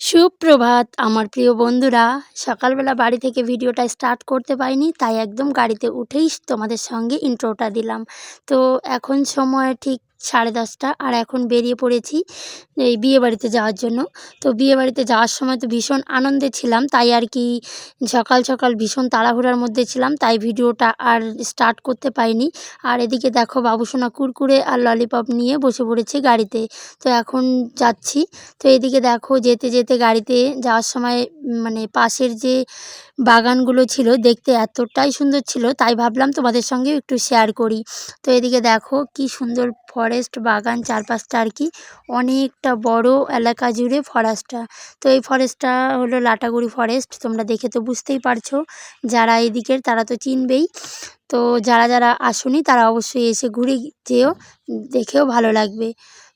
সুপ্রভাত, আমার প্রিয় বন্ধুরা। সকালবেলা বাড়ি থেকে ভিডিওটা স্টার্ট করতে পারিনি, তাই একদম গাড়িতে উঠেই তোমাদের সঙ্গে ইন্ট্রোটা দিলাম। তো এখন সময় ঠিক সাড়ে দশটা। আর এখন বেরিয়ে পড়েছি এই বিয়েবাড়িতে যাওয়ার জন্য। তো বিয়েবাড়িতে যাওয়ার সময় তো ভীষণ আনন্দে ছিলাম, তাই আর কি সকাল সকাল ভীষণ তাড়াহুড়ার মধ্যে ছিলাম, তাই ভিডিওটা আর স্টার্ট করতে পারিনি। আর এদিকে দেখো বাবুসোনা কুরকুরে আর ললিপপ নিয়ে বসে পড়েছে গাড়িতে। তো এখন যাচ্ছি। তো এদিকে দেখো যেতে যেতে গাড়িতে যাওয়ার সময় মানে পাশের যে বাগানগুলো ছিল, দেখতে এতটাই সুন্দর ছিল, তাই ভাবলাম তোমাদের সঙ্গেও একটু শেয়ার করি। তো এদিকে দেখো কি সুন্দর ফরেস্ট বাগান, চারপাশটা আর কি অনেকটা বড় এলাকা জুড়ে ফরেস্টটা তো এই ফরেস্টটা হলো লাটাগুড়ি ফরেস্ট তোমরা দেখে তো বুঝতেই পারছ। যারা এদিকের তারা তো চিনবেই। তো যারা যারা আসুনি তারা অবশ্যই এসে ঘুরে যেও, দেখেও ভালো লাগবে।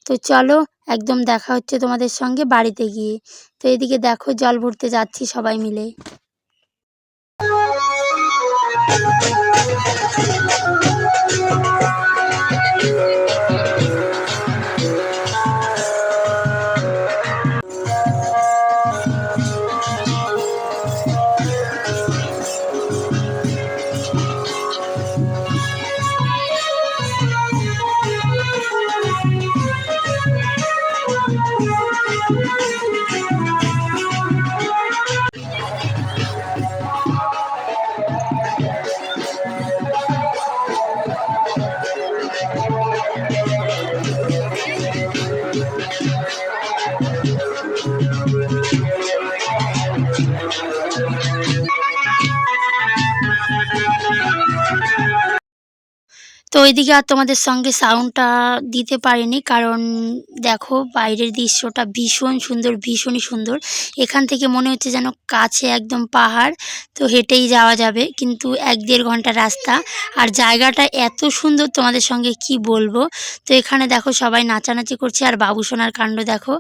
তো চলো একদম দেখা হচ্ছে তোমাদের সঙ্গে বাড়িতে গিয়ে। তো এদিকে দেখো জল ভরতে যাচ্ছি সবাই মিলে। Thank you. Thank you. তো ওইদিকে আর তোমাদের সঙ্গে সাউন্ডটা দিতে পারিনি কারণ দেখো বাইরের দৃশ্যটা ভীষণ সুন্দর, ভীষণই সুন্দর। এখান থেকে মনে হচ্ছে যেন কাছে একদম পাহাড়, তো হেঁটেই যাওয়া যাবে। কিন্তু এক দেড় ঘণ্টা রাস্তা। আর জায়গাটা এত সুন্দর তোমাদের সঙ্গে কি বলব? তো এখানে দেখো সবাই নাচানাচি করছে আর বাবু সোনার কাণ্ড দেখো,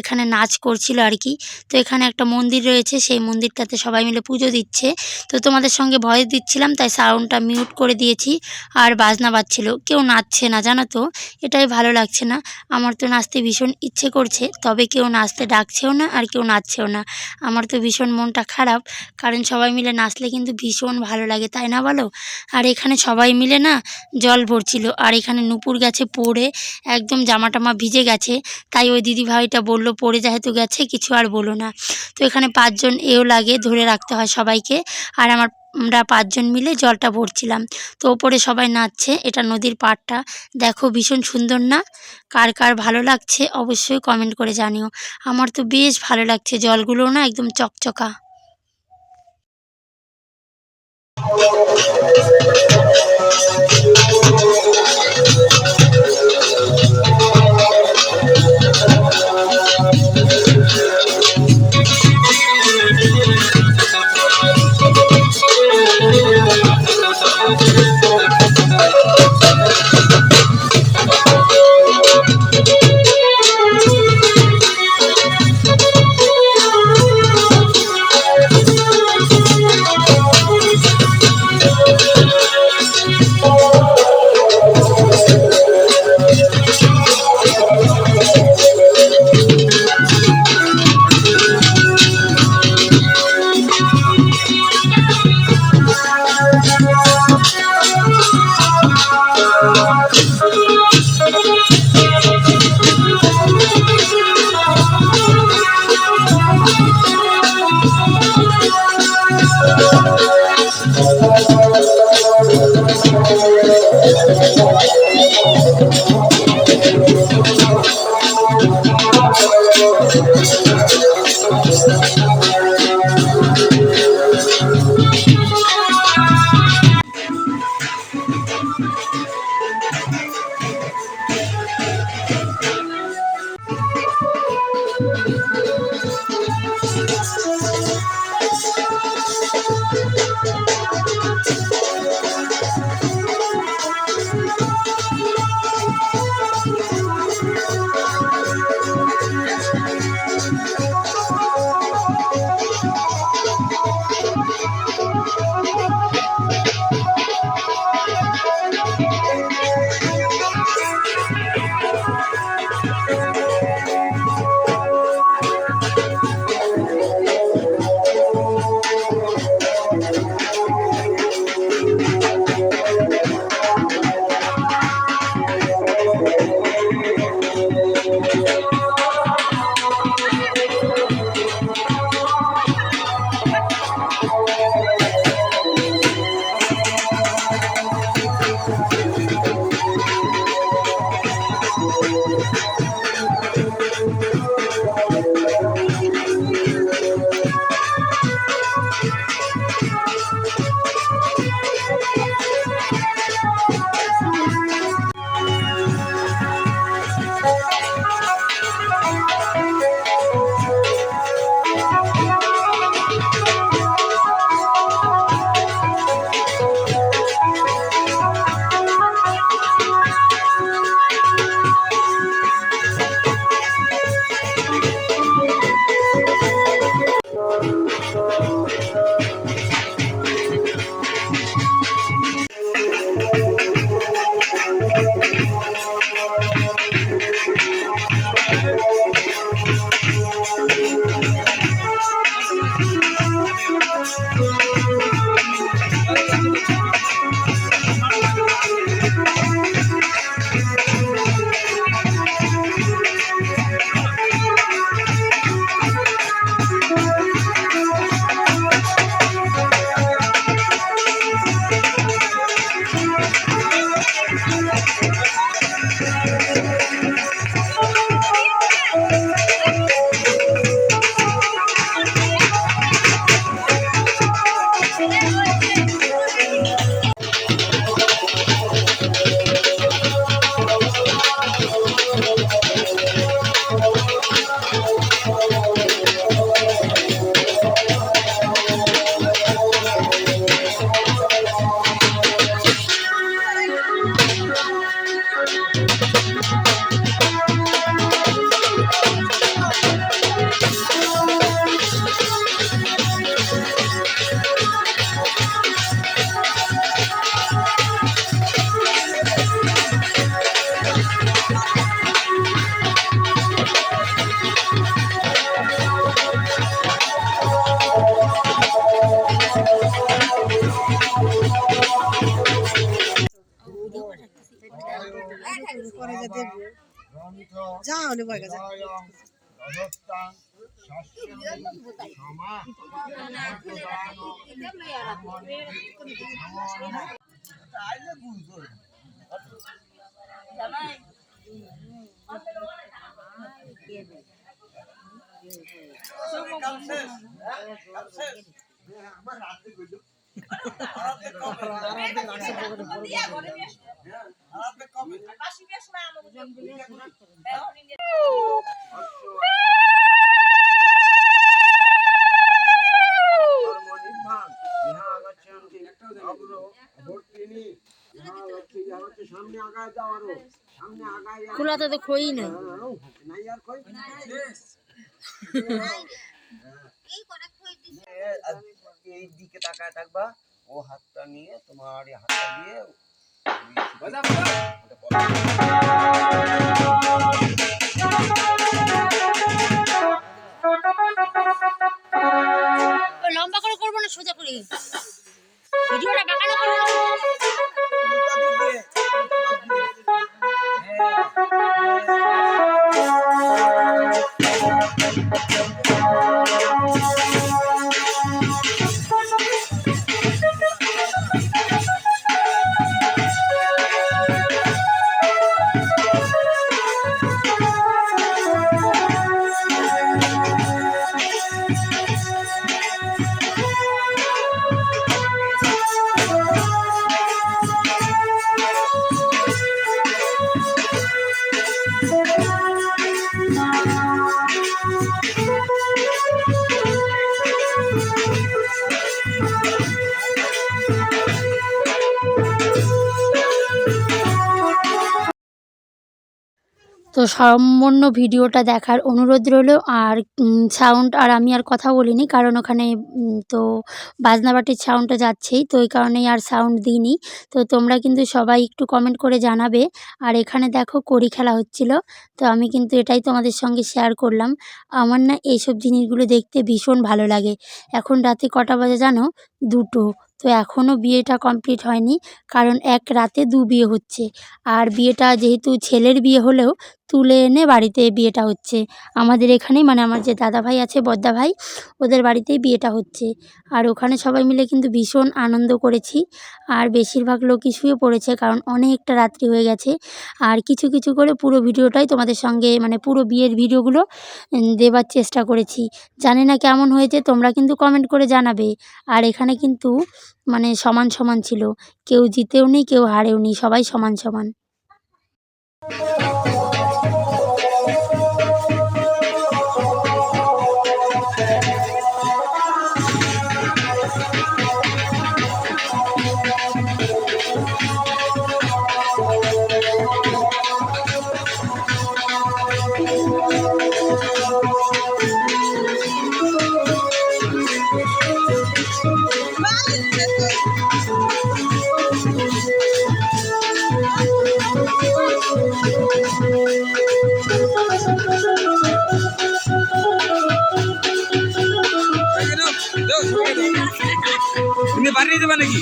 এখানে নাচ করছিল আর কি। তো এখানে একটা মন্দির রয়েছে, সেই মন্দিরটাতে সবাই মিলে পুজো দিচ্ছে। তো তোমাদের সঙ্গে ভয়েস দিচ্ছিলাম, তাই সাউন্ডটা মিউট করে দিয়েছি। আর বাজনা পাচ্ছিল, কেউ নাচছে না, জানো তো? এটাই ভালো লাগছে না। আমার তো নাচতে ভীষণ ইচ্ছে করছে, তবে কেউ নাচতে ডাকছেও না আর কেউ নাচছেও না। আমার তো ভীষণ মনটা খারাপ, কারণ সবাই মিলে নাচলে কিন্তু ভীষণ ভালো লাগে, তাই না বলো? আর এখানে সবাই মিলে না জল ভরছিল, আর এখানে নুপুর গাছে পড়ে, একদম জামা টামা ভিজে গেছে, তাই ওই দিদি ভাইটা বলল, পড়ে যেহেতু গেছে, কিছু আর বলো না। তো এখানে পাঁচজন এও লাগে, ধরে রাখতে হয় সবাইকে। আর আমার আমরা পাঁচজন মিলে জলটা ভরছিলাম। তো ওপরে সবাই নাচছে, এটা নদীর পাড়টা। দেখো ভীষণ সুন্দর না? কার কার ভালো লাগছে অবশ্যই কমেন্ট করে জানিও। আমার তো বেশ ভালো লাগছে জলগুলো না একদম চকচকা। পরে যা দেখব যা হলে বয় যা ধর্মনির্বাণ ইহা আগাচ্ছন্তি অগ্র ভর্তিনি ইহা হচ্ছে ইহা খোলাতে তো খই না। এই দিকে তাকায় থাকবা ও হাতটা নিয়ে তোমার হাতটা দিয়ে লম্বা করে করব না সোজা করে Thank you. তো সম্পূর্ণ ভিডিওটা দেখার অনুরোধ রইল। আর সাউন্ড আর আমি আর কথা বলিনি, কারণ ওখানে তো বাজনাবাটির সাউন্ডটা যাচ্ছেই, তো ওই কারণেই আর সাউন্ড দিইনি। তো তোমরা কিন্তু সবাই একটু কমেন্ট করে জানাবে। আর এখানে দেখো কড়ি খেলা হচ্ছিল, তো আমি কিন্তু এটাই তোমাদের সঙ্গে শেয়ার করলাম। আমার না এইসব জিনিসগুলো দেখতে ভীষণ ভালো লাগে। এখন রাতে কটা বাজে জানো? দুটো। তো এখনও বিয়েটা কমপ্লিট হয়নি, কারণ এক রাতে দু বিয়ে হচ্ছে। আর বিয়েটা যেহেতু ছেলের বিয়ে হলেও তুলে এনে বাড়িতে বিয়েটা হচ্ছে। আমাদের এখানেই মানে আমার যে দাদা ভাই আছে বদ্দা ভাই ওদের বাড়িতেই বিয়েটা হচ্ছে। আর ওখানে সবাই মিলে কিন্তু ভীষণ আনন্দ করেছি। আর বেশিরভাগ লোকই শুয়ে পড়েছে কারণ অনেকটা রাত্রি হয়ে গেছে। আর কিছু কিছু করে পুরো ভিডিওটাই তোমাদের সঙ্গে মানে পুরো বিয়ের ভিডিওগুলো দেবার চেষ্টা করেছি। জানি না কেমন হয়েছে, তোমরা কিন্তু কমেন্ট করে জানাবে। আর এখানে কিন্তু মানে সমান সমান ছিল। কেউ জিতেও নি কেউ হারেও নি সবাই সমান সমান। তুমি বাড়ি যাবে নাকি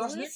দশ মিনিট?